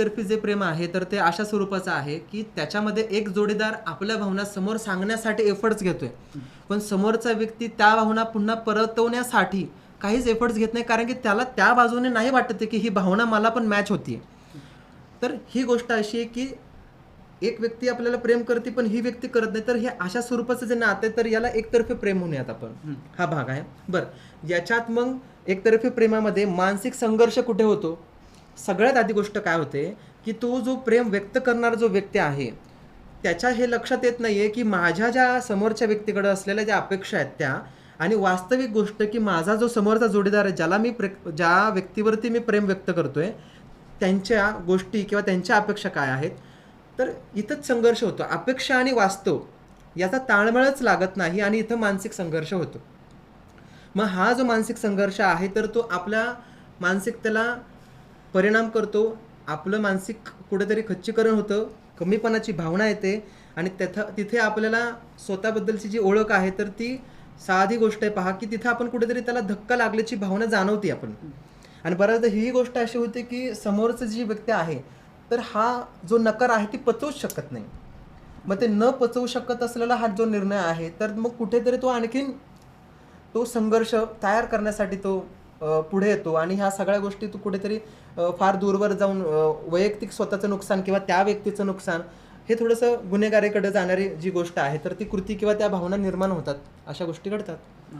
तर्फी जे प्रेम आहे तर ते अशा स्वरूपाचं आहे की त्याच्यामध्ये एक जोडीदार आपल्या भावना समोर सांगण्यासाठी एफर्ट्स घेतोय. पण समोरचा व्यक्ती त्या भावना पुन्हा परतवण्यासाठी काहीच एफर्ट्स घेत नाही कारण की त्याला त्या बाजूने नाही वाटत की ही भावना मला पण मॅच होती तर ही गोष्ट अशी आहे की एक व्यक्ती आपल्याला प्रेम करते पण ही व्यक्ती करत नाही. तर हे अशा स्वरूपाचं जे नातं आहे तर याला एकतर्फी प्रेम म्हणूयात आपण. हा भाग आहे. बरं. याच्यात मग एकतर्फी प्रेमामध्ये मानसिक संघर्ष कुठे होतो? सगळ्यात आधी गोष्ट काय होते की तो जो प्रेम व्यक्त करणारा जो व्यक्ती आहे त्याच्या हे लक्षात येत नाही आहे की माझ्या ज्या समोरच्या व्यक्तीकडे असलेल्या ज्या अपेक्षा आहेत त्या आणि वास्तविक गोष्ट की माझा जो समोरचा जोडीदार आहे ज्याला मी प्रे ज्या व्यक्तीवरती मी प्रेम व्यक्त करतो आहे त्यांच्या गोष्टी किंवा त्यांच्या अपेक्षा काय आहेत? तर इथंच संघर्ष होतो. अपेक्षा आणि वास्तव याचा ताळमेळच लागत नाही आणि इथं मानसिक संघर्ष होतो. मग हा जो मानसिक संघर्ष आहे तर तो आपल्या मानसिकतेला परिणाम करतो. आपलं मानसिक कुठेतरी खच्चीकरण होतं. कमीपणाची भावना येते. आणि त्याथं तिथे आपल्याला स्वतःबद्दलची जी ओळख आहे तर ती साधी गोष्ट आहे. पहा की तिथं आपण कुठेतरी त्याला धक्का लागल्याची भावना जाणवते आपण. आणि बऱ्याचदा ही गोष्ट अशी होते की समोरचं जी व्यक्ती आहे तर हा जो नकार आहे ती पचवूच शकत नाही. मग ते न पचवू शकत असलेला हा जो निर्णय आहे तर मग कुठेतरी तो आणखीन तो संघर्ष तयार करण्यासाठी तो पुढे येतो. आणि ह्या सगळ्या गोष्टी तू कुठेतरी फार दूरवर जाऊन वैयक्तिक स्वतःचं नुकसान किंवा त्या व्यक्तीचं नुकसान हे थोडंसं गुन्हेगारीकडे जाणारी जी गोष्ट आहे तर ती कृती किंवा त्या भावना निर्माण होतात अशा गोष्टी घडतात.